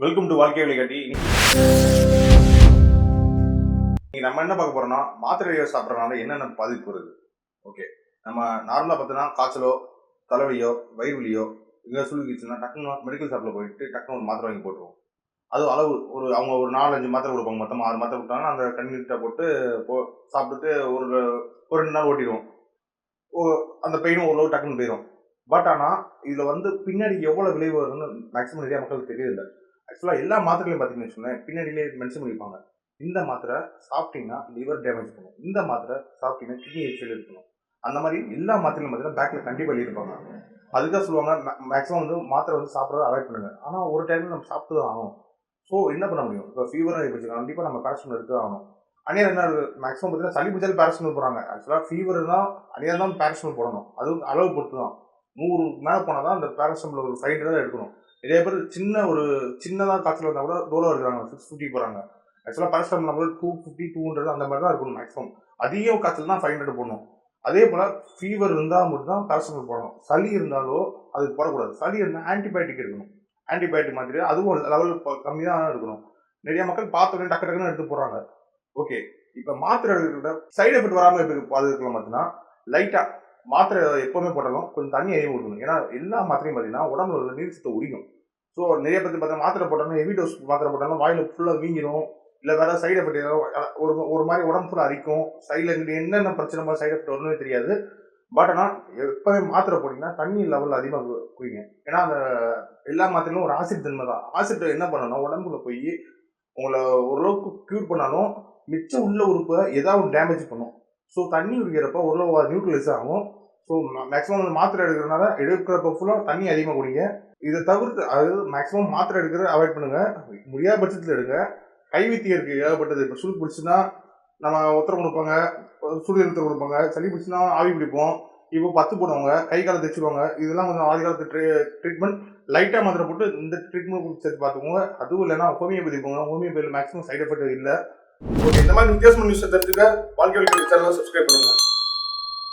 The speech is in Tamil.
வெல்கம் டு வாழ்க்கை வழிகாட்டி இன்னைக்கு நம்ம என்ன பார்க்க போறோம்னா மாத்திரையை சாப்பிட்றதுனால என்னென்ன பாதிப்பு வருது? ஓகே நம்ம நார்மலாக பார்த்தோன்னா காய்ச்சலோ தலைவலியோ வயிறு வலியோ இங்கே சுழுக்கிச்சுன்னா டக்குன்னு மெடிக்கல் ஷாப்பில் போயிட்டு டக்குன்னு ஒரு மாத்திரை வாங்கி போட்டுருவோம். அது அளவு ஒரு அவங்க ஒரு நாலஞ்சு மாத்திரை கொடுப்பாங்க. மொத்தமாக ஆறு மாத்திரை கொடுத்தாங்கன்னா அந்த கண்ணிட்ட போட்டு போ சாப்பிட்டுட்டு ஒரு ஒரு ரெண்டு நாள் ஓட்டிடுவோம். ஓ அந்த பெயினும் ஓரளவு டக்குன்னு போயிடும் பட் ஆனால் இதில் வந்து பின்னாடி எவ்வளோ விளைவு வருதுன்னு மேக்ஸிமம் நிறைய மக்களுக்கு தெரியல ஆக்சுவலாக எல்லா மாத்திரைகளையும் பார்த்தீங்கன்னு வச்சுக்கோங்களேன் பின்னாடியிலே மென்ஷன் பண்ணியிருப்பாங்க இந்த மாத்திரை சாப்பிட்டீங்கன்னா லிவர் டேமேஜ் பண்ணும். இந்த மாத்திரை சாப்பிட்டீங்கன்னா கிட்னி எரிச்சல் இருக்கணும். அந்த மாதிரி எல்லா மாத்திரையும் பார்த்தீங்கன்னா பேக்கில் கண்டிப்பாக இருப்பாங்க. அதுக்காக சொல்லுவாங்க மேக்ஸிமம் வந்து மாத்திரை வந்து சாப்பிட்றத அவாய்ட் பண்ணுங்க. ஆனால் ஒரு டைமில் நம்ம சாப்பிட்டு தான் ஆகணும். ஸோ என்ன பண்ண முடியும்? இப்போ ஃபீவராக இருந்துச்சு கண்டிப்பாக நம்ம பேரசிட்டமல் எடுத்து ஆகணும். அணியார் என்ன மேக்ஸிமம் பார்த்தீங்கன்னா சளி பிடிச்சாலும் பேரசிட்டமல் போகிறாங்க ஆக்சுவலாக ஃபீவர் தான் அணியார் தான் பேரசிட்டமல் போடணும். அதுவும் அளவு பொறுத்து தான் நூறு மேலே போனால் தான் அந்த பேரசிட்டமல் ஒரு ஃபைவ் தான் எடுக்கணும். நிறைய பேர் சின்ன ஒரு சின்னதாக காய்ச்சல் வந்தால் கூட தூரம் இருக்கிறாங்க சிக்ஸ் ஃபிஃப்டி போகிறாங்க ஆக்சுவலாக பேரசிட்டமல் கூட டூ ஃபிஃப்டி டூ ஹண்ட்ரட் அந்த மாதிரி தான் இருக்கணும் மேக்ஸிமம் அதிக காய்ச்சல் தான் ஃபைவ் ஹண்ட்ரட் போடணும். அதே போல் ஃபீவர் இருந்தால் மட்டும் தான் போடணும். சளி இருந்தாலோ அது போடக்கூடாது. சளி இருந்தால் ஆன்டிபயோட்டிக் எடுக்கணும் ஆன்டிபயோட்டிக் மாதிரி அதுவும் லெவல் கம்மி தான் இருக்கணும். நிறைய மக்கள் பார்த்தோன்னே டக்கு டக்குன்னு எடுத்து போகிறாங்க ஓகே இப்போ மாத்திரை எடுக்கிறத சைடு எஃபெக்ட் வராமல் எப்படி பாதுகாக்கலாம் பார்த்தீங்கன்னா லைட்டாக மாத்திரை எப்போவுமே போட்டாலும் கொஞ்சம் தண்ணி அதிகம் கொடுக்கணும். ஏன்னா எல்லா மாத்திரையும் பார்த்தீங்கன்னா உடம்புல உள்ள நீர் சத்தை உரிக்கும். ஸோ நிறைய பேர் பார்த்தா மாத்திரை போட்டாலும் ஹெவி டோஸ் மாத்திரை போட்டாலும் வாயில் ஃபுல்லாக வீங்கிரும். இல்லை வேற சைடு எஃபெக்ட் ஏதாவது ஒரு ஒரு மாதிரி உடம்பு ஃபுல்லாக அரிக்கும். சைடில் என்னென்ன பிரச்சனை சைடு எஃபெக்ட் வரும்னு தெரியாது. பட் ஆனால் எப்போவே மாத்திரை போட்டிங்கன்னா தண்ணி லெவல் அதிகமாக குடிங்க. ஏன்னா அந்த எல்லா மாத்திரையிலும் ஒரு ஆசிட் தன்மை தான். ஆசிட் என்ன பண்ணணும் உடம்புல போய் உங்களை ஓரளவுக்கு க்யூர் பண்ணாலும் மிச்சம் உள்ள உறுப்பை ஏதாவது டேமேஜ் பண்ணும். ஸோ தண்ணி குடிக்கிறப்ப ஓரளவு நியூட்ரலைஸ் ஆகும். ஸோ மேக்ஸிமம் மாத்திரை எடுக்கிறதுனால எடுக்கிறப்ப ஃபுல்லாக தண்ணி அதிகமாக குடிங்க. இதை தவிர்த்து அதாவது மேக்ஸிமம் மாத்திரை எடுக்கிறத அவாய்ட் பண்ணுங்க. முடியாத பட்சத்தில் எடுங்க. கைவித்தி இருக்கு ஏகப்பட்டது. இப்போ சுடு பிடிச்சுன்னா நம்ம ஒத்தரம் கொடுப்பாங்க சுடு எழுத்தர் கொடுப்பாங்க. சளி பிடிச்சுன்னா ஆவி பிடிப்போம். இப்போ பத்து போடுவாங்க கை காலை தைச்சிடுவாங்க இதெல்லாம் கொஞ்சம் ஆதி காலத்து ட்ரீ ட்ரீட்மெண்ட் லைட்டாக மாத்திரை போட்டு இந்த ட்ரீட்மெண்ட் சேர்த்து பார்த்துக்கோங்க. அதுவும் இல்லைன்னா ஹோமியோபதி போங்க ஹோமியோபதியில் மேக்ஸிமம் சைட் எஃபெக்ட் இல்லை. ஓகே இந்த மாதிரி வித்தியாசமான நியூஸ் தெரிஞ்சுக்க வாழ்க்கை சேனலை சப்ஸ்கிரைப் பண்ணுங்க.